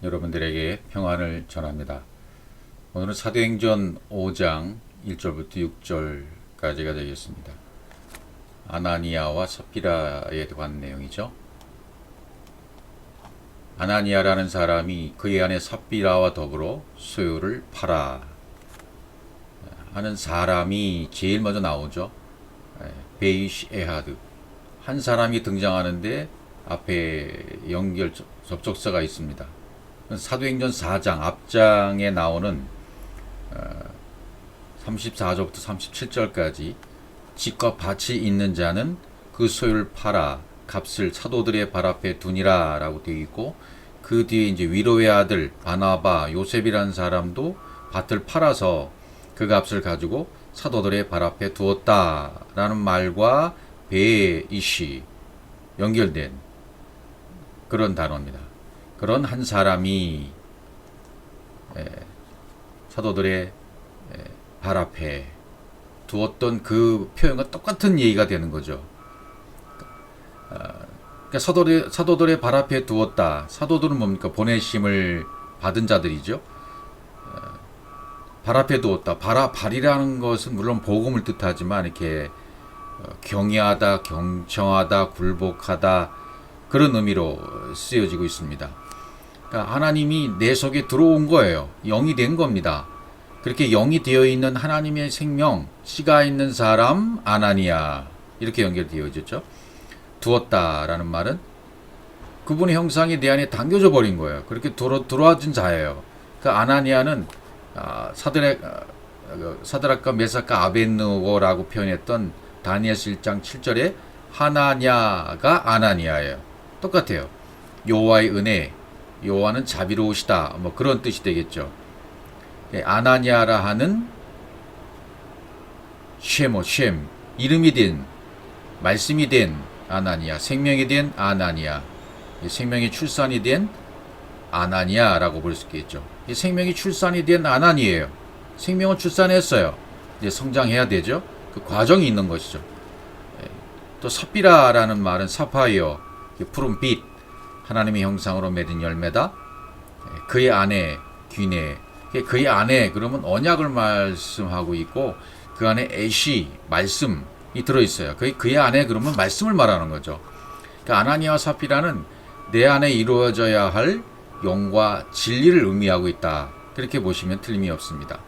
여러분들에게 평안을 전합니다. 오늘은 사도행전 5장 1절부터 6절까지가 되겠습니다. 아나니아와 삽비라에 관한 내용이죠. 아나니아라는 사람이 그의 아내 삽비라와 더불어 소유를 팔아 하는 사람이 제일 먼저 나오죠. 베이시 에하드 한 사람이 등장하는데 앞에 연결 접촉사가 있습니다. 사도행전 4장 앞장에 나오는 34절부터 37절까지 집과 밭이 있는 자는 그 소유를 팔아 값을 사도들의 발 앞에 두니라 라고 되어 있고 그 뒤에 이제 위로의 아들 바나바 요셉이라는 사람도 밭을 팔아서 그 값을 가지고 사도들의 발 앞에 두었다 라는 말과 베이시 연결된 그런 단어입니다. 그런 한 사람이 에, 사도들의 에, 발 앞에 두었던 그 표현과 똑같은 얘기가 되는 거죠. 어, 그러니까 사도들의, 사도들의 발 앞에 두었다. 사도들은 뭡니까? 보내심을 받은 자들이죠. 어, 발 앞에 두었다. 발, 발이라는 것은 물론 복음을 뜻하지만 이렇게 어, 경외하다, 경청하다, 굴복하다 그런 의미로 쓰여지고 있습니다. 그러니까 하나님이 내 속에 들어온 거예요. 영이 된 겁니다. 그렇게 영이 되어 있는 하나님의 생명, 씨가 있는 사람 아나니아 이렇게 연결되어 있죠. 두었다라는 말은 그분의 형상이 내 안에 담겨져 버린 거예요. 그렇게 들어 들어와준 자예요. 그 아나니아는 아, 사드락 아, 그 사드락과 메사카 아벤누고라고 표현했던 다니엘 1장 7절에 하나냐가 아나니아예요. 똑같아요. 여호와의 은혜, 여호와는 자비로우시다. 뭐 그런 뜻이 되겠죠. 예, 아나니아라 하는 쉐모 쉔 이름이 된 말씀이 된 아나니아 생명이 된 아나니아 생명이 출산이 된 아나니아라고 볼 수 있겠죠. 이 생명이 출산이 된 아나니에요. 생명을 출산했어요. 이제 성장해야 되죠. 그 과정이 있는 것이죠. 예, 또 삽비라라는 말은 사파이어 푸른 빛 하나님의 형상으로 맺은 열매다. 예, 그의 안에 귀내 그의 안에 그러면 언약을 말씀하고 있고 그 안에 애시 말씀이 들어 있어요. 그 그의 안에 그러면 말씀을 말하는 거죠. 그러니까 아나니아와 사피라는 내 안에 이루어져야 할 영과 진리를 의미하고 있다. 그렇게 보시면 틀림이 없습니다.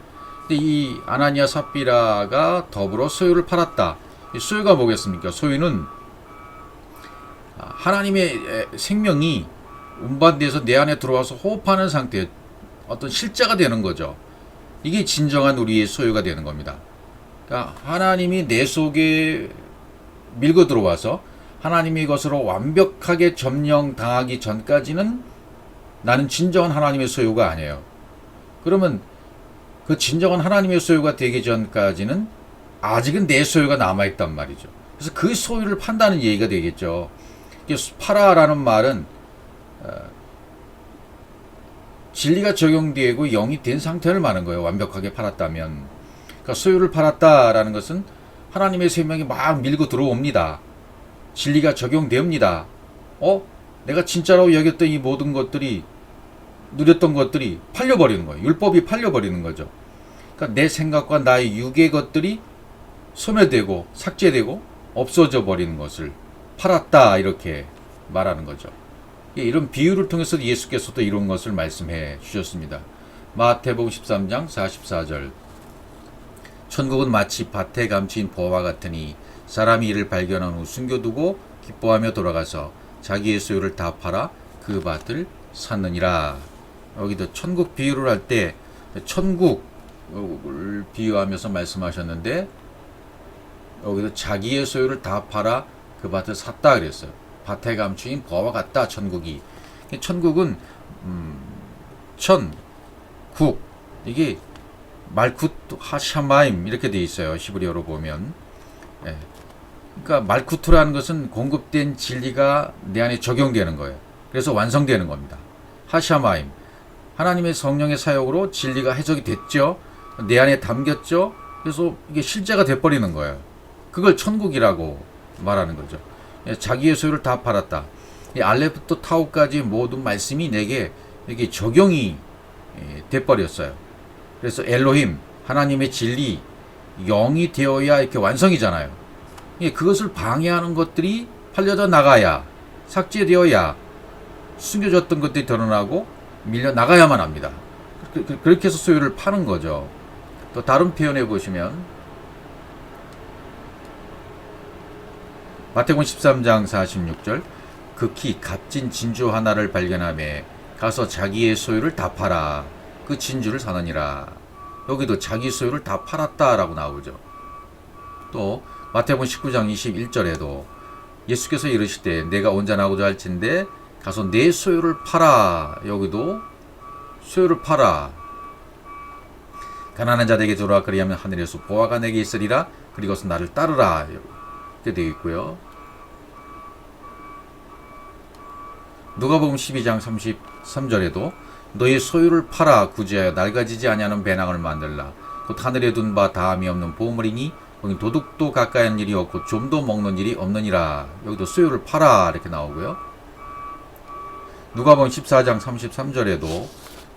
근데 이 아나니아 사피라가 더불어 소유를 팔았다. 이 소유가 뭐겠습니까? 소유는 하나님의 생명이 운반돼서 내 안에 들어와서 호흡하는 상태, 어떤 실자가 되는 거죠. 이게 진정한 우리의 소유가 되는 겁니다. 그러니까 하나님이 내 속에 밀고 들어와서 하나님의 것으로 완벽하게 점령당하기 전까지는 나는 진정한 하나님의 소유가 아니에요. 그러면 그 진정한 하나님의 소유가 되기 전까지는 아직은 내 소유가 남아있단 말이죠. 그래서 그 소유를 판다는 얘기가 되겠죠. 파라라는 말은 어, 진리가 적용되고 영이 된 상태를 말하는 거예요. 완벽하게 팔았다면. 그러니까 소유를 팔았다라는 것은 하나님의 생명이 막 밀고 들어옵니다. 진리가 적용됩니다. 어? 내가 진짜라고 여겼던 이 모든 것들이 누렸던 것들이 팔려버리는 거예요. 율법이 팔려버리는 거죠. 그러니까 내 생각과 나의 육의 것들이 소멸되고 삭제되고 없어져 버리는 것을 팔았다 이렇게 말하는 거죠. 예, 이런 비유를 통해서 예수께서도 이런 것을 말씀해 주셨습니다. 마태복음 13장 44절 천국은 마치 밭에 감추인 보와 같으니 사람이 이를 발견한 후 숨겨두고 기뻐하며 돌아가서 자기의 소유를 다 팔아 그 밭을 샀느니라. 여기도 천국 비유를 할 때 천국을 비유하면서 말씀하셨는데 여기도 자기의 소유를 다 팔아 그 밭을 샀다 그랬어요. 밭에 감추인 보와 같다 천국이. 천국은 음, 천 국 이게 말쿠트 하샤마임 이렇게 돼 있어요. 히브리어로 보면. 예. 그러니까 말쿠트라는 것은 공급된 진리가 내 안에 적용되는 거예요. 그래서 완성되는 겁니다. 하샤마임 하나님의 성령의 사역으로 진리가 해석이 됐죠. 내 안에 담겼죠. 그래서 이게 실제가 돼버리는 거예요. 그걸 천국이라고 말하는 거죠. 예, 자기의 소유를 다 팔았다. 이 알레부터 타우까지 모든 말씀이 내게 이게 적용이 예, 돼버렸어요. 그래서 엘로힘 하나님의 진리 영이 되어야 이렇게 완성이잖아요. 예, 그것을 방해하는 것들이 팔려져 나가야 삭제되어야 숨겨졌던 것들이 드러나고 밀려 나가야만 합니다. 그- 그- 그렇게 해서 소유를 파는 거죠. 또 다른 표현해 보시면 마태복음 13장 46절 극히 값진 진주 하나를 발견함에 가서 자기의 소유를 다 팔아 그 진주를 사느니라. 여기도 자기 소유를 다 팔았다라고 나오죠. 또 마태복음 19장 21절에도 예수께서 이르시되 내가 온전하고자 할진대 가서 내 소유를 팔아. 여기도 소유를 팔아. 가난한 자에게 들어와 그리하면 하늘에서 보화가 내게 있으리라. 그리고서 나를 따르라 이렇게 되어 있고요. 누가복음 12장 33절에도 너희 소유를 팔아 구제하여 낡아지지 아니하는 배낭을 만들라 곧 하늘에 둔 바 다함이 없는 보물이니 거기 도둑도 가까이 하는 일이 없고 좀도 먹는 일이 없느니라 여기도 소유를 팔아 이렇게 나오고요. 누가복음 14장 33절에도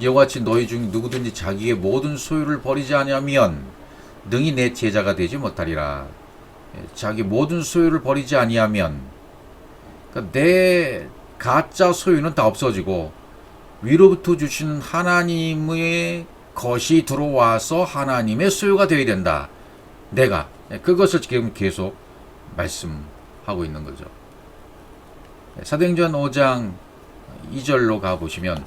이와 같이 너희 중 누구든지 자기의 모든 소유를 버리지 아니하면 능히 내 제자가 되지 못하리라. 예, 자기 모든 소유를 버리지 아니하면 그러니까 내 가짜 소유는 다 없어지고 위로부터 주시는 하나님의 것이 들어와서 하나님의 소유가 되어야 된다. 내가 예, 그것을 지금 계속 말씀하고 있는 거죠. 예, 사도행전 5장 2절로 가 보시면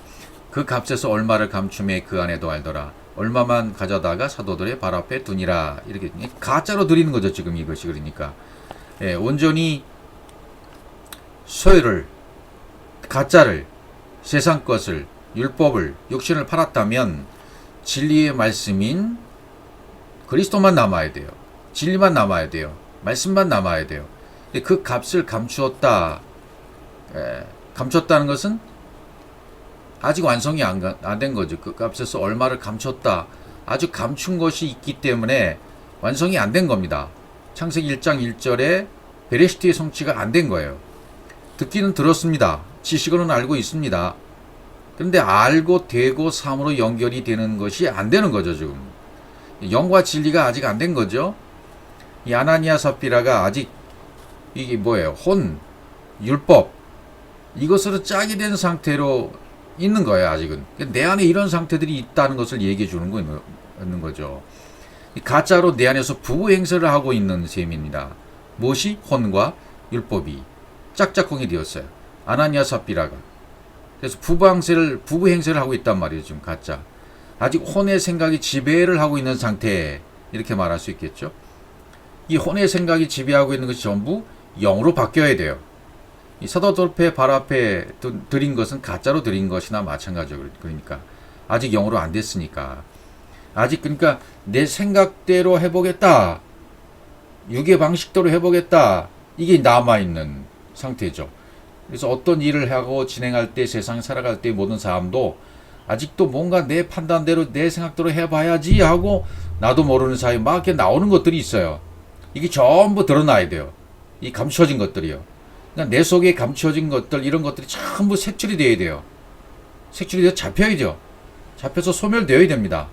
그 값에서 얼마를 감춤에 그 안에도 알더라. 얼마만 가져다가 사도들의 발 앞에 두니라. 이렇게 가짜로 드리는 거죠. 지금 이것이 그러니까 예, 온전히 소유를 가짜를 세상 것을 율법을 육신을 팔았다면 진리의 말씀인 그리스도만 남아야 돼요. 진리만 남아야 돼요. 말씀만 남아야 돼요. 근데 그 값을 감추었다. 예, 감췄다는 것은 아직 완성이 안 된 거죠. 그 값에서 얼마를 감췄다. 아주 감춘 것이 있기 때문에 완성이 안 된 겁니다. 창세기 1장 1절에 베레시트의 성취가 안 된 거예요. 듣기는 들었습니다. 지식으로는 알고 있습니다. 그런데 알고 되고 삶으로 연결이 되는 것이 안 되는 거죠, 지금. 영과 진리가 아직 안 된 거죠. 이 아나니아 삽비라가 아직 이게 뭐예요? 혼, 율법 이것으로 짝이 된 상태로 있는 거예요, 아직은. 내 안에 이런 상태들이 있다는 것을 얘기해 주는 거 있는 거죠. 이 가짜로 내 안에서 부부 행세를 하고 있는 셈입니다. 무엇이 혼과 율법이 짝짝꿍이 되었어요. 아나니아 삽비라가. 그래서 부부 행세를 부부 행세를 하고 있단 말이에요, 지금 가짜. 아직 혼의 생각이 지배를 하고 있는 상태 이렇게 말할 수 있겠죠. 이 혼의 생각이 지배하고 있는 것이 전부 영으로 바뀌어야 돼요. 이 사도돌패 발 앞에 드- 드린 것은 가짜로 드린 것이나 마찬가지죠. 그러니까 아직 영으로 안 됐으니까 아직 그러니까 내 생각대로 해보겠다. 육의 방식대로 해보겠다. 이게 남아 있는 상태죠. 그래서 어떤 일을 하고 진행할 때 세상 살아갈 때 모든 사람도 아직도 뭔가 내 판단대로 내 생각대로 해봐야지 하고 나도 모르는 사이 막 이렇게 나오는 것들이 있어요. 이게 전부 드러나야 돼요. 이 감춰진 것들이요. 그러니까 내 속에 감춰진 것들 이런 것들이 전부 색출이 돼야 돼요. 색출이 돼서 잡혀야죠. 잡혀서 소멸되어야 됩니다.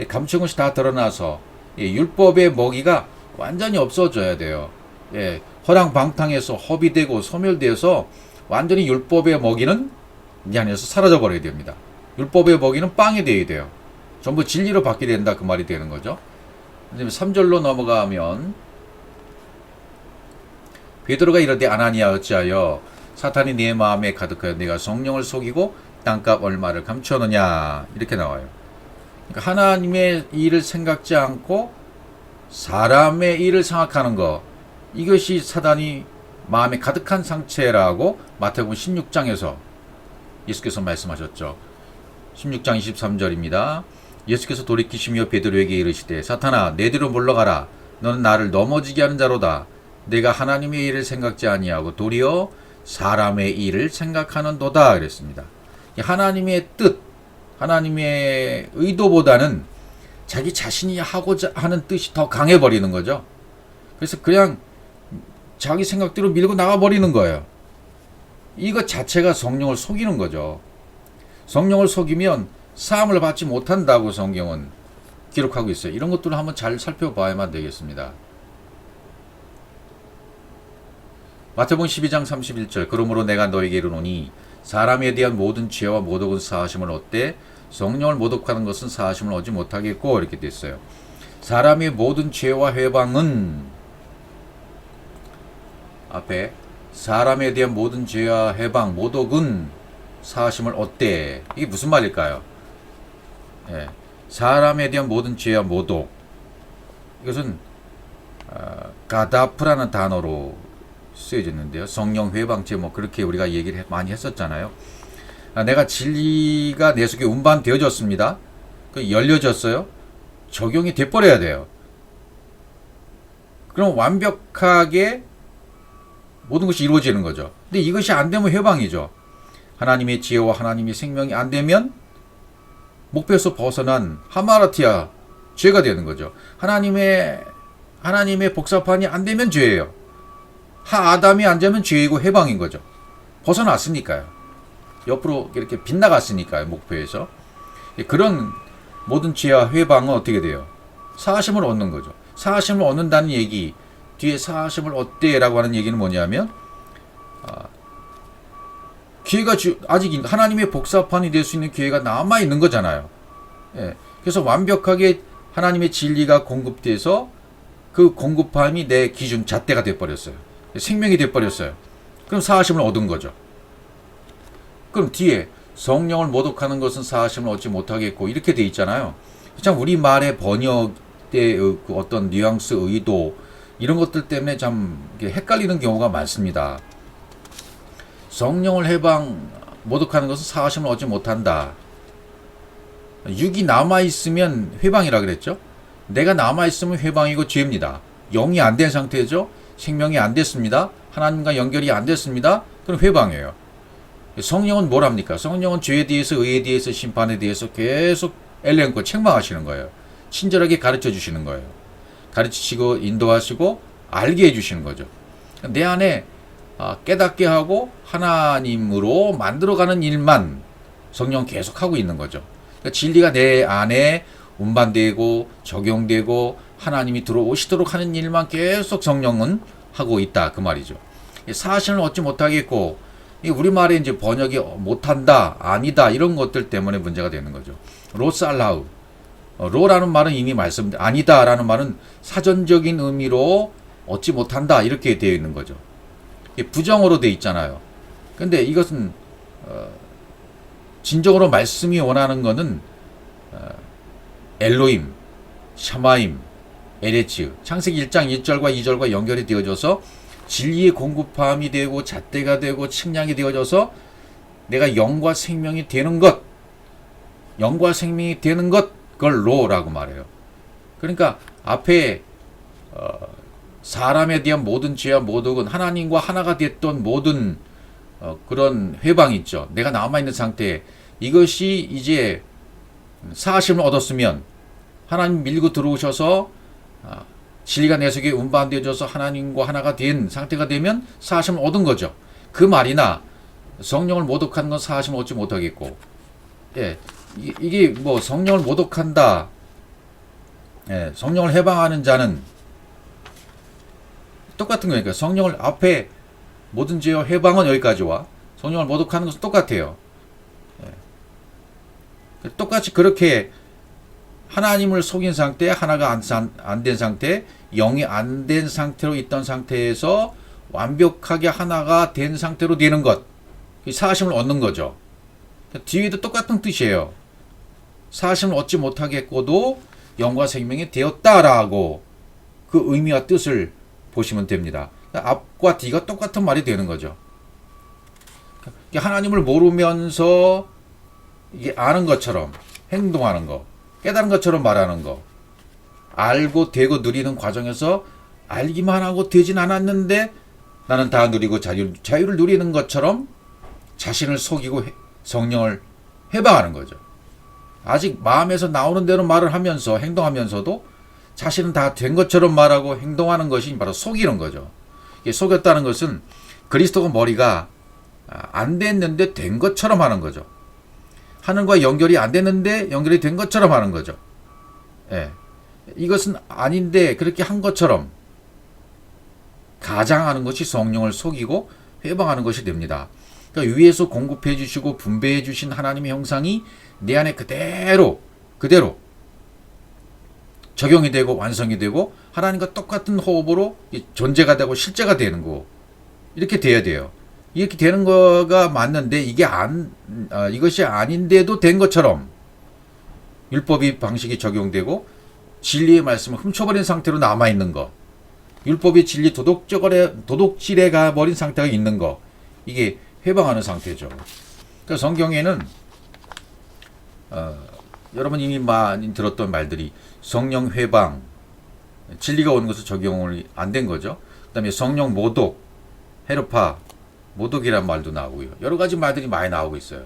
이 감춘 것이 다 드러나서 이 율법의 먹이가 완전히 없어져야 돼요. 예, 허랑방탕해서 허비되고 소멸되어서 완전히 율법의 먹이는 이 안에서 사라져 버려야 됩니다. 율법의 먹이는 빵이 되어야 돼요. 전부 진리로 받게 된다 그 말이 되는 거죠. 3절로 넘어가면 베드로가 이르되 아나니아 어찌하여 사탄이 네 마음에 가득하여 네가 성령을 속이고 땅값 얼마를 감추었느냐 이렇게 나와요. 그러니까 하나님의 일을 생각지 않고 사람의 일을 생각하는 것 이것이 사단이 마음에 가득한 상태라고 마태복음 16장에서 예수께서 말씀하셨죠. 16장 23절입니다. 예수께서 돌이키시며 베드로에게 이르시되 사탄아 내 뒤로 물러가라 너는 나를 넘어지게 하는 자로다 내가 하나님의 일을 생각지 아니하고 도리어 사람의 일을 생각하는도다 그랬습니다. 이 하나님의 뜻 하나님의 의도보다는 자기 자신이 하고자 하는 뜻이 더 강해 버리는 거죠. 그래서 그냥 자기 생각대로 밀고 나가 버리는 거예요. 이것 자체가 성령을 속이는 거죠. 성령을 속이면 사함을 받지 못한다고 성경은 기록하고 있어요. 이런 것들을 한번 잘 살펴봐야만 되겠습니다. 마태복음 12장 31절 그러므로 내가 너에게 이르노니 사람에 대한 모든 죄와 모독은 사하심을 얻되 성령을 모독하는 것은 사하심을 얻지 못하겠고 이렇게 됐어요. 사람의 모든 죄와 회방은 앞에 사람에 대한 모든 죄와 해방 모독은 사하심을 얻되 이게 무슨 말일까요? 예, 사람에 대한 모든 죄와 모독 이것은 어, 가다프라는 단어로 쓰여졌는데요. 성령 회방죄 뭐 그렇게 우리가 얘기를 해- 많이 했었잖아요. 아, 내가 진리가 내 속에 운반되어졌습니다. 그 열려졌어요. 적용이 돼버려야 돼요. 그럼 완벽하게 모든 것이 이루어지는 거죠. 근데 이것이 안 되면 회방이죠. 하나님의 지혜와 하나님의 생명이 안 되면 목표에서 벗어난 하마라티아 죄가 되는 거죠. 하나님의 하나님의 복사판이 안 되면 죄예요. 하 아담이 안 되면 죄이고 해방인 거죠. 벗어났으니까요. 옆으로 이렇게 빗나갔으니까요. 목표에서 그런 모든 죄와 회방은 어떻게 돼요? 사하심을 얻는 거죠. 사하심을 얻는다는 얘기 뒤에 사하심을 얻대 라고 하는 얘기는 뭐냐면 아, 기회가 주, 아직 있- 하나님의 복사판이 될 수 있는 기회가 남아 있는 거잖아요. 예. 그래서 완벽하게 하나님의 진리가 공급돼서 그 공급함이 내 기준 잣대가 돼 버렸어요. 생명이 돼 버렸어요. 그럼 사하심을 얻은 거죠. 그럼 뒤에 성령을 모독하는 것은 사하심을 얻지 못하겠고 이렇게 돼 있잖아요. 참 우리 말의 번역의 그 어떤 뉘앙스 의도 이런 것들 때문에 참 헷갈리는 경우가 많습니다. 성령을 해방 모독하는 것은 사하심을 얻지 못한다. 육이 남아 있으면 회방이라 그랬죠. 내가 남아 있으면 회방이고 죄입니다. 영이 안 된 상태죠. 생명이 안 됐습니다. 하나님과 연결이 안 됐습니다. 그럼 회방이에요. 성령은 뭘 합니까? 성령은 죄에 대해서 의에 대해서 심판에 대해서 계속 엘렌코 책망하시는 거예요. 친절하게 가르쳐 주시는 거예요. 가르치시고 인도하시고 알게 해주시는 거죠. 내 안에 아, 깨닫게 하고 하나님으로 만들어가는 일만 성령 계속 하고 있는 거죠. 그러니까 진리가 내 안에 운반되고 적용되고 하나님이 들어오시도록 하는 일만 계속 성령은 하고 있다 그 말이죠. 사실은 얻지 못하겠고 이 우리말에 이제 번역이 못한다 아니다 이런 것들 때문에 문제가 되는 거죠. 로살라우 어, 로라는 말은 이미 말씀 아니다 라는 말은 사전적인 의미로 얻지 못한다 이렇게 되어 있는 거죠. 이게 부정어로 되어 있잖아요. 근데 이것은 어, 진정으로 말씀이 원하는 것은 어, 엘로임, 샤마임, 에레츠 창세기 1장 1절과 2절과 연결이 되어져서 진리의 공급함이 되고 잣대가 되고 측량이 되어져서 내가 영과 생명이 되는 것 영과 생명이 되는 것 그걸 로라고 말해요. 그러니까 앞에 어, 사람에 대한 모든 죄와 모독은 하나님과 하나가 됐던 모든 어, 그런 회방 있죠. 내가 남아 있는 상태 이것이 이제 사심을 얻었으면 하나님 밀고 들어오셔서 아, 진리가 내 속에 운반되어져서 하나님과 하나가 된 상태가 되면 사심을 얻은 거죠. 그 말이나 성령을 모독하는 건 사심을 얻지 못하겠고, 예, 이- 이게 뭐 성령을 모독한다, 예, 성령을 해방하는 자는 똑같은 거니까 성령을 앞에 모든 죄와 해방은 여기까지와 성령을 모독하는 것은 똑같아요. 예. 똑같이 그렇게 하나님을 속인 상태, 하나가 안된 상태, 영이 안 된 상태로 있던 상태에서 완벽하게 하나가 된 상태로 되는 것, 이 사심을 얻는 거죠. 뒤에도 똑같은 뜻이에요. 사심을 얻지 못하겠고도 영과 생명이 되었다라고 그 의미와 뜻을 보시면 됩니다. 앞과 뒤가 똑같은 말이 되는 거죠. 하나님을 모르면서 이게 아는 것처럼 행동하는 거, 깨달은 것처럼 말하는 거, 알고 되고 누리는 과정에서 알기만 하고 되진 않았는데 나는 다 누리고 자유, 자유를 누리는 것처럼 자신을 속이고 해- 성령을 해방하는 거죠. 아직 마음에서 나오는 대로 말을 하면서 행동하면서도 자신은 다 된 것처럼 말하고 행동하는 것이 바로 속이는 거죠. 속였다는 것은 그리스도가 머리가 아, 안 됐는데 된 것처럼 하는 거죠. 하는과 연결이 안 되는데 연결이 된 것처럼 하는 거죠. 예. 이것은 아닌데 그렇게 한 것처럼 가장하는 것이 성령을 속이고 회방하는 것이 됩니다. 그러니까 위에서 공급해 주시고 분배해 주신 하나님의 형상이 내 안에 그대로 그대로 적용이 되고 완성이 되고 하나님과 똑같은 호흡으로 이 존재가 되고 실제가 되는 거 이렇게 돼야 돼요. 이렇게 되는 거가 맞는데 이게 안 아, 이것이 아닌데도 된 것처럼 율법이 방식이 적용되고 진리의 말씀을 훔쳐버린 상태로 남아 있는 거. 율법의 진리 도덕적에 도덕질에 가 버린 상태가 있는 거. 이게 회방하는 상태죠. 그러니까 성경에는 어, 여러분 이미 많이 들었던 말들이 성령 회방, 진리가 오는 것을 적용을 안 된 거죠. 그다음에 성령 모독, 헤르파, 모독이란 말도 나오고요. 여러 가지 말들이 많이 나오고 있어요.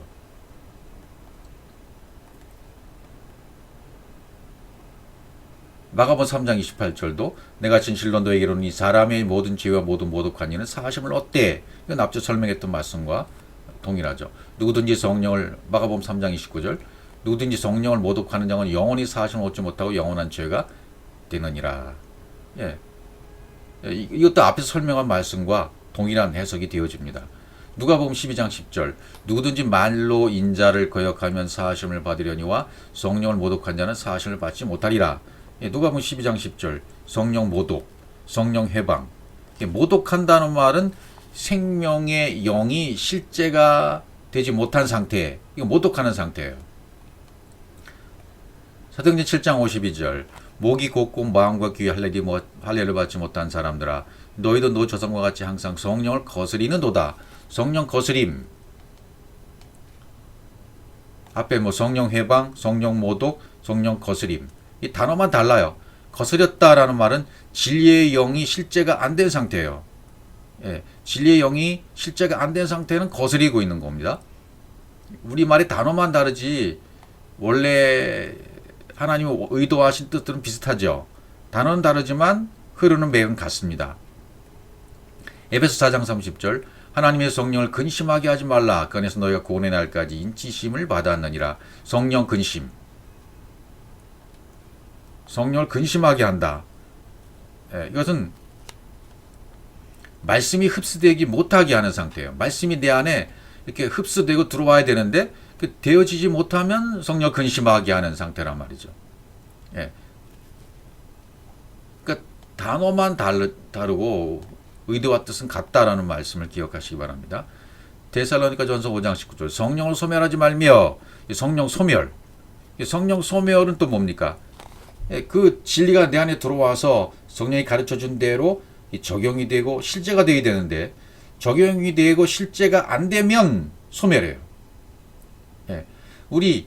마가복 3장 28절도 내가 진실로 너에게로는 이 사람의 모든 죄와 모든 모독한 이는 사하심을 얻되 이건 앞서 설명했던 말씀과 동일하죠. 누구든지 성령을 마가복음 3장 29절 누구든지 성령을 모독하는 자는 영원히 사하심을 얻지 못하고 영원한 죄가 되느니라. 예. 예, 이- 이것도 앞에서 설명한 말씀과 동일한 해석이 되어집니다. 누가복음 12장 10절 누구든지 말로 인자를 거역하면 사하심을 받으려니와 성령을 모독한 자는 사하심을 받지 못하리라. 예, 누가복음 12장 10절 성령 모독, 성령 해방. 예, 모독한다는 말은 생명의 영이 실제가 되지 못한 상태. 이거 모독하는 상태예요. 사도행전 7장 52절 목이 곧고 마음과 귀에 뭐 할례를 받지 못한 사람들아 너희도 너 조상과 같이 항상 성령을 거스리는도다. 성령 거스림. 앞에 뭐 성령 해방 성령 모독 성령 거스림. 이 단어만 달라요. 거스렸다라는 말은 진리의 영이 실제가 안 된 상태예요. 예, 진리의 영이 실제가 안 된 상태는 거스리고 있는 겁니다. 우리말의 단어만 다르지 원래 하나님의 의도하신 뜻들은 비슷하죠. 단어는 다르지만 흐르는 맥은 같습니다. 에베소 4장 30절 하나님의 성령을 근심하게 하지 말라. 그 안에서 너희가 구원의 날까지 인치심을 받았느니라. 성령 근심. 성령을 근심하게 한다. 예, 이것은 말씀이 흡수되기 못하게 하는 상태예요. 말씀이 내 안에 이렇게 흡수되고 들어와야 되는데 그 되어지지 못하면 성령 근심하게 하는 상태란 말이죠. 예. 그러니까 단어만 다르, 다르고 의도와 뜻은 같다라는 말씀을 기억하시기 바랍니다. 데살로니가 전서 5장 19절 성령을 소멸하지 말며 이 성령 소멸 이 성령 소멸은 또 뭡니까? 예, 그 진리가 내 안에 들어와서 성령이 가르쳐 준 대로 이 적용이 되고 실제가 되어야 되는데 적용이 되고 실제가 안 되면 소멸해요. 예, 우리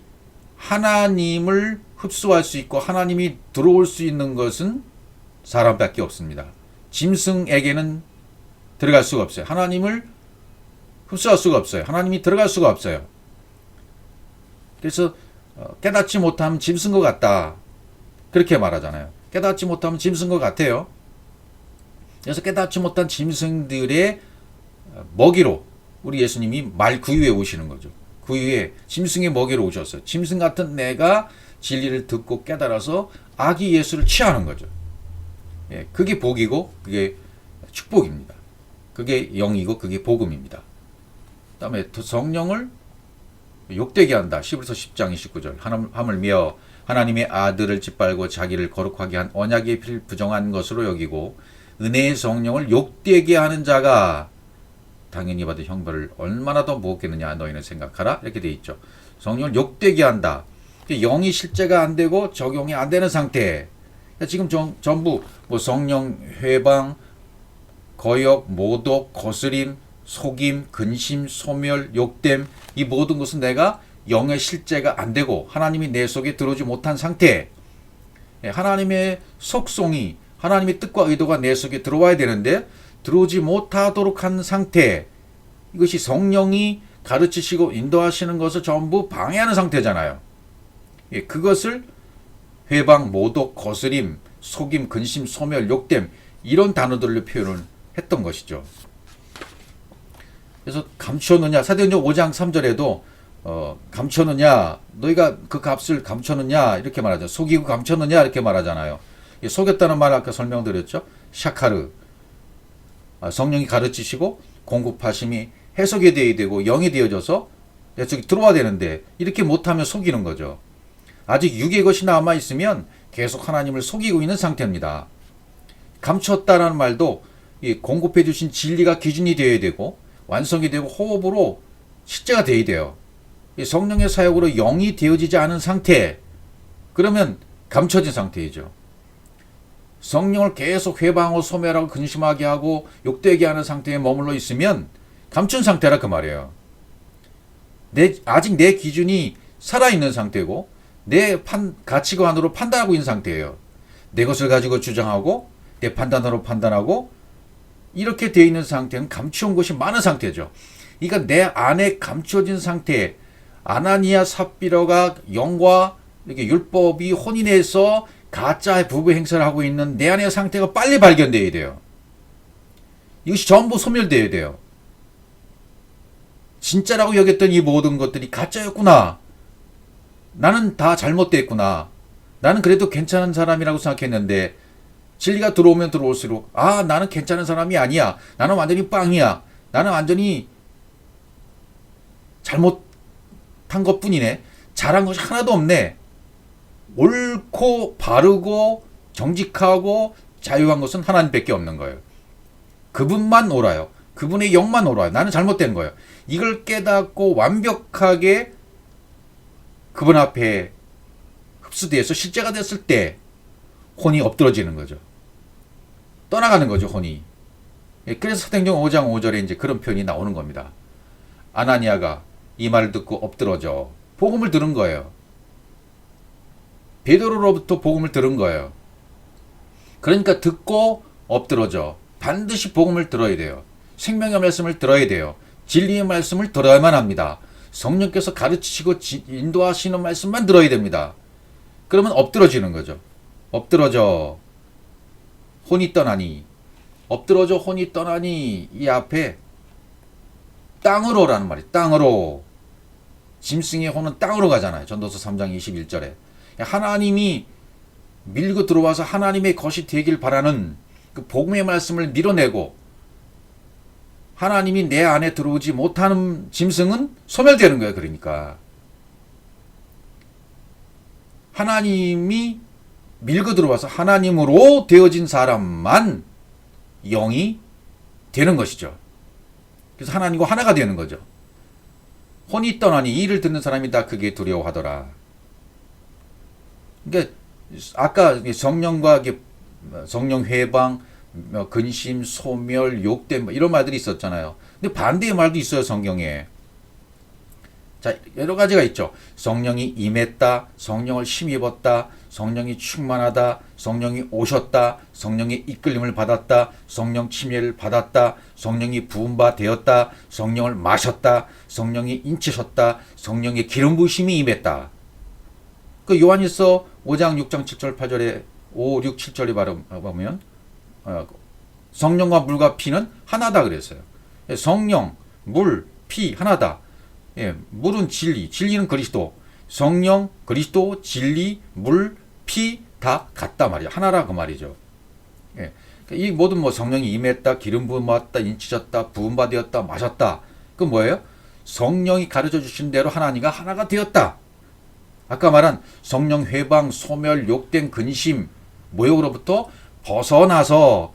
하나님을 흡수할 수 있고 하나님이 들어올 수 있는 것은 사람밖에 없습니다. 짐승에게는 들어갈 수가 없어요. 하나님을 흡수할 수가 없어요. 하나님이 들어갈 수가 없어요. 그래서 어, 깨닫지 못하면 짐승 것 같다. 그렇게 말하잖아요. 깨닫지 못하면 짐승 것 같아요. 그래서 깨닫지 못한 짐승들의 어, 먹이로 우리 예수님이 말 구유에 오시는 거죠. 구유에 짐승의 먹이로 오셨어요. 짐승 같은 내가 진리를 듣고 깨달아서 아기 예수를 취하는 거죠. 예, 그게 복이고 그게 축복입니다. 그게 영이고 그게 복음입니다. 그다음에 또 성령을 욕되게 한다. 11서 10장 29절 하물며 하나님의 아들을 짓밟고 자기를 거룩하게 한 언약의 피를 부정한 것으로 여기고 은혜의 성령을 욕되게 하는 자가 당연히 받은 형벌을 얼마나 더 무겁겠느냐 너희는 생각하라 이렇게 돼 있죠. 성령을 욕되게 한다. 영이 실제가 안 되고 적용이 안 되는 상태. 그러니까 지금 전, 전부 뭐 성령 회방, 거역, 모독, 거스림, 속임, 근심, 소멸, 욕됨 이 모든 것은 내가 영의 실제가 안 되고 하나님이 내 속에 들어오지 못한 상태. 예, 하나님의 속성이 하나님의 뜻과 의도가 내 속에 들어와야 되는데 들어오지 못하도록 한 상태. 이것이 성령이 가르치시고 인도하시는 것을 전부 방해하는 상태잖아요. 예, 그것을 회방, 모독, 거스림, 속임, 근심, 소멸, 욕됨 이런 단어들로 표현을 했던 것이죠. 그래서 감추었느냐 사도행전 5장 3절에도 어, 감춰느냐, 너희가 그 값을 감춰느냐, 이렇게 말하죠. 속이고 감춰느냐, 이렇게 말하잖아요. 이 속였다는 말 아까 설명드렸죠. 샤카르. 아, 성령이 가르치시고 공급하심이 해석이 되어야 되고 영이 되어져서 저기 들어와야 되는데 이렇게 못하면 속이는 거죠. 아직 육의 것이 남아 있으면 계속 하나님을 속이고 있는 상태입니다. 감췄다라는 말도 이 공급해 주신 진리가 기준이 되어야 되고 완성이 되고 호흡으로 실제가 되어야 돼요. 이 성령의 사역으로 영이 되어지지 않은 상태 그러면 감춰진 상태이죠. 성령을 계속 회방하고 소멸하고 근심하게 하고 욕되게 하는 상태에 머물러 있으면 감춘 상태라 그 말이에요. 내, 아직 내 기준이 살아있는 상태고 내 판, 가치관으로 판단하고 있는 상태예요. 내 것을 가지고 주장하고 내 판단으로 판단하고 이렇게 되어 있는 상태는 감추온 것이 많은 상태죠. 그러니까 내 안에 감추어진 상태, 아나니아 삽비러가 영과 이렇게 율법이 혼인해서 가짜의 부부 행사를 하고 있는 내 안의 상태가 빨리 발견돼야 돼요. 이것이 전부 소멸돼야 돼요. 진짜라고 여겼던 이 모든 것들이 가짜였구나. 나는 다 잘못됐구나. 나는 그래도 괜찮은 사람이라고 생각했는데 진리가 들어오면 들어올수록 아 나는 괜찮은 사람이 아니야. 나는 완전히 빵이야. 나는 완전히 잘못한 것뿐이네. 잘한 것이 하나도 없네. 옳고 바르고 정직하고 자유한 것은 하나님밖에 없는 거예요. 그분만 옳아요. 그분의 영만 옳아요. 나는 잘못된 거예요. 이걸 깨닫고 완벽하게 그분 앞에 흡수돼서 실제가 됐을 때 혼이 엎드러지는 거죠. 떠나가는 거죠, 혼이. 예, 그래서 사도행전 5장 5절에 이제 그런 표현이 나오는 겁니다. 아나니아가 이 말을 듣고 엎드러져 복음을 들은 거예요. 베드로로부터 복음을 들은 거예요. 그러니까 듣고 엎드러져 반드시 복음을 들어야 돼요. 생명의 말씀을 들어야 돼요. 진리의 말씀을 들어야만 합니다. 성령께서 가르치시고 지- 인도하시는 말씀만 들어야 됩니다. 그러면 엎드러지는 거죠. 엎드러져 혼이 떠나니 엎드러져 혼이 떠나니 이 앞에 땅으로라는 말이 땅으로 짐승의 혼은 땅으로 가잖아요. 전도서 3장 21절에 하나님이 밀고 들어와서 하나님의 것이 되길 바라는 그 복음의 말씀을 밀어내고 하나님이 내 안에 들어오지 못하는 짐승은 소멸되는 거예요. 그러니까 하나님이 밀고 들어와서 하나님으로 되어진 사람만 영이 되는 것이죠. 그래서 하나님과 하나가 되는 거죠. 혼이 떠나니 이를 듣는 사람이 다 그게 두려워하더라. 그러니까 아까 성령과 성령 회방, 뭐 근심, 소멸, 욕대 뭐 이런 말들이 있었잖아요. 근데 반대의 말도 있어요 성경에. 자 여러 가지가 있죠. 성령이 임했다, 성령을 힘입었다, 성령이 충만하다, 성령이 오셨다, 성령의 이끌림을 받았다, 성령 침례를 받았다, 성령이 부은 바 되었다, 성령을 마셨다, 성령이 인치셨다, 성령의 기름 부심이 임했다. 그 요한일서 5장 6장 7절 8절에 5, 6, 7절에 바로 보면 어, 성령과 물과 피는 하나다 그랬어요. 예, 성령, 물, 피 하나다. 예, 물은 진리, 진리는 그리스도. 성령, 그리스도, 진리, 물, 피 다 같다 말이야. 하나라 그 말이죠. 예. 이 모든 뭐 성령이 임했다, 기름 부음 받았다, 인치셨다, 부음 받았다, 마셨다. 그 뭐예요? 성령이 가르쳐 주신 대로 하나님과 하나가 되었다. 아까 말한 성령 회방, 소멸, 욕된 근심, 모욕으로부터 벗어나서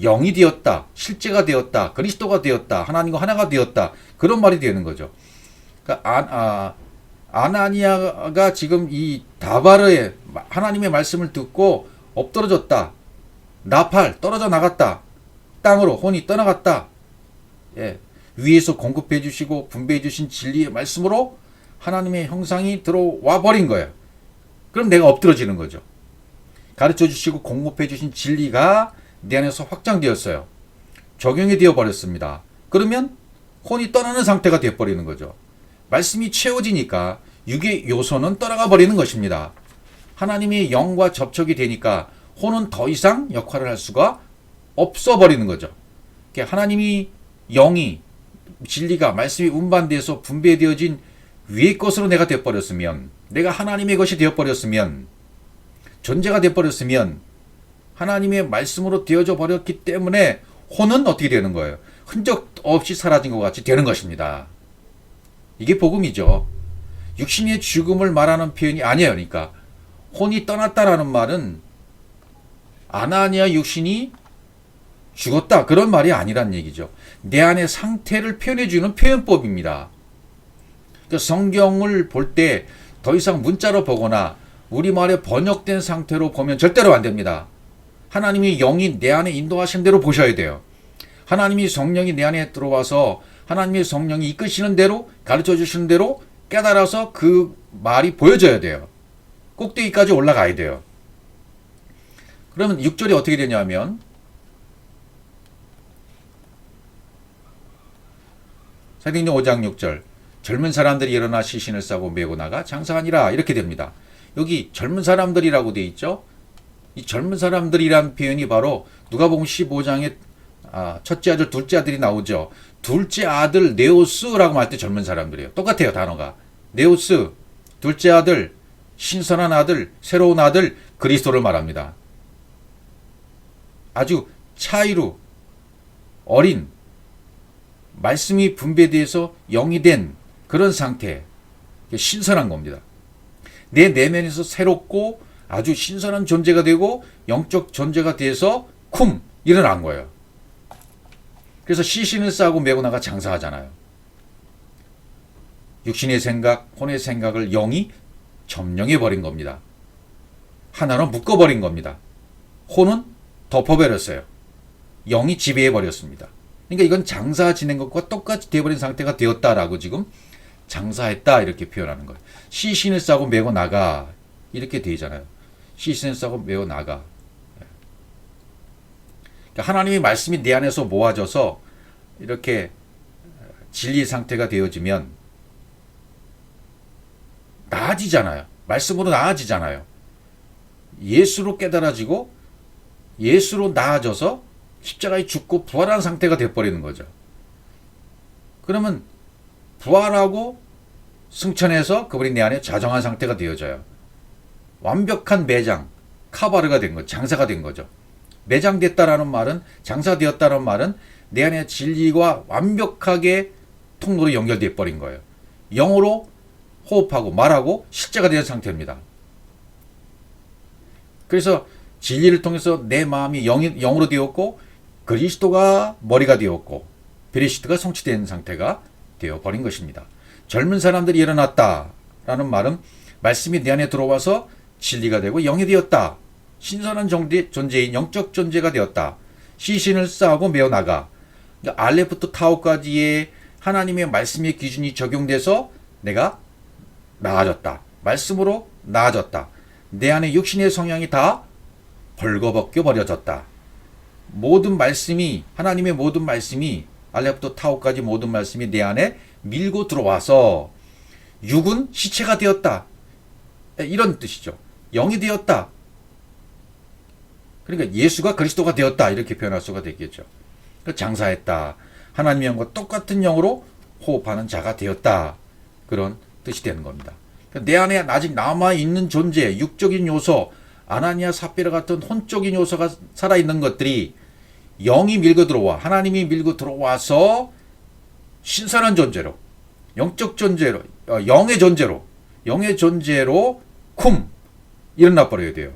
영이 되었다, 실제가 되었다, 그리스도가 되었다, 하나님과 하나가 되었다 그런 말이 되는 거죠. 그러니까 아, 아, 아나니아가 지금 이 다바르의 하나님의 말씀을 듣고 엎드러졌다, 나팔 떨어져 나갔다, 땅으로 혼이 떠나갔다. 예, 위에서 공급해 주시고 분배해 주신 진리의 말씀으로 하나님의 형상이 들어와 버린 거예요. 그럼 내가 엎드러지는 거죠. 가르쳐 주시고 공급해 주신 진리가 내 안에서 확장되었어요. 적용이 되어 버렸습니다. 그러면 혼이 떠나는 상태가 되어 버리는 거죠. 말씀이 채워지니까 육의 요소는 떠나가 버리는 것입니다. 하나님의 영과 접촉이 되니까 혼은 더 이상 역할을 할 수가 없어 버리는 거죠. 하나님이 영이 진리가 말씀이 운반돼서 분배되어진 위의 것으로 내가 되어버렸으면 내가 하나님의 것이 되어버렸으면 존재가 되어버렸으면 하나님의 말씀으로 되어져 버렸기 때문에 혼은 어떻게 되는 거예요? 흔적 없이 사라진 것 같이 되는 것입니다. 이게 복음이죠. 육신의 죽음을 말하는 표현이 아니에요. 그러니까 혼이 떠났다라는 말은 아나니아 육신이 죽었다 그런 말이 아니란 얘기죠. 내 안의 상태를 표현해 주는 표현법입니다. 그러니까 성경을 볼 때 더 이상 문자로 보거나 우리말에 번역된 상태로 보면 절대로 안 됩니다. 하나님이 영이 내 안에 인도하신 대로 보셔야 돼요. 하나님이 성령이 내 안에 들어와서 하나님의 성령이 이끄시는 대로 가르쳐 주시는 대로 깨달아서 그 말이 보여져야 돼요. 꼭대기까지 올라가야 돼요. 그러면 6절이 어떻게 되냐면 사도행전 5장 6절 젊은 사람들이 일어나 시신을 싸고 메고 나가 장사하니라 이렇게 됩니다. 여기 젊은 사람들이라고 돼 있죠. 이 젊은 사람들이란 표현이 바로 누가복음 15장에 아, 첫째 아들, 둘째 아들이 나오죠. 둘째 아들 네오스라고 할 때 젊은 사람들이에요. 똑같아요 단어가. 네오스, 둘째 아들, 신선한 아들, 새로운 아들, 그리스도를 말합니다. 아주 차이로 어린 말씀이 분배돼서 영이 된 그런 상태, 신선한 겁니다. 내 내면에서 새롭고 아주 신선한 존재가 되고 영적 존재가 돼서 쿵 일어난 거예요. 그래서 시신을 싸고 메고 나가 장사하잖아요. 육신의 생각, 혼의 생각을 영이 점령해 버린 겁니다. 하나로 묶어 버린 겁니다. 혼은 덮어 버렸어요. 영이 지배해 버렸습니다. 그러니까 이건 장사 지낸 것과 똑같이 되어버린 상태가 되었다라고 지금 장사했다 이렇게 표현하는 거예요. 시신을 싸고 메고 나가 이렇게 되잖아요. 싸고 메고 나가. 그러니까 하나님의 말씀이 내 안에서 모아져서 이렇게 진리 상태가 되어지면 나아지잖아요. 말씀으로 나아지잖아요. 예수로 깨달아지고 예수로 나아져서 십자가에 죽고 부활한 상태가 돼버리는 거죠. 그러면 부활하고 승천해서 그분이 내 안에 자정한 상태가 되어져요. 완벽한 매장, 카바르가 된 거, 장사가 된 거죠. 매장됐다라는 말은 장사되었다는 말은 내 안에 진리가 완벽하게 통로로 연결돼 버린 거예요. 영으로 호흡하고 말하고 실제가 된 상태입니다. 그래서 진리를 통해서 내 마음이 영, 영으로 되었고 그리스도가 머리가 되었고 베리시트가 성취된 상태가 되어 버린 것입니다. 젊은 사람들이 일어났다라는 말은 말씀이 내 안에 들어와서 진리가 되고 영이 되었다. 신선한 존재, 존재인 영적 존재가 되었다. 시신을 쌓고 메어 나가. 그러니까 알레부터 타오까지의 하나님의 말씀의 기준이 적용돼서 내가 나아졌다. 말씀으로 나아졌다. 내 안에 육신의 성향이 다 벌거벗겨 버려졌다. 모든 말씀이 하나님의 모든 말씀이 알레부터 타오까지 모든 말씀이 내 안에 밀고 들어와서 육은 시체가 되었다. 이런 뜻이죠. 영이 되었다. 그러니까 예수가 그리스도가 되었다. 이렇게 표현할 수가 되겠죠. 그러니까 장사했다. 하나님의 영과 똑같은 영으로 호흡하는 자가 되었다. 그런 뜻이 되는 겁니다. 내 안에 아직 남아있는 존재, 육적인 요소, 아나니아 사피라 같은 혼적인 요소가 살아있는 것들이 영이 밀고 들어와, 하나님이 밀고 들어와서 신선한 존재로, 영적 존재로, 어, 영의 존재로, 영의 존재로 쿰 일어나 버려야 돼요.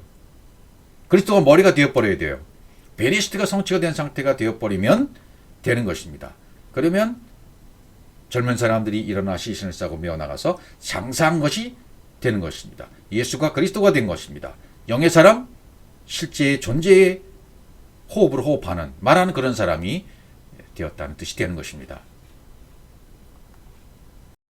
그리스도가 머리가 되어 버려야 돼요. 베리스트가 성취가 된 상태가 되어 버리면 되는 것입니다. 그러면 젊은 사람들이 일어나 시신을 싸고 메어 나가서 장사한 것이 되는 것입니다. 예수가 그리스도가 된 것입니다. 영의 사람, 실제의 존재의 호흡으로 호흡하는 말하는 그런 사람이 되었다는 뜻이 되는 것입니다.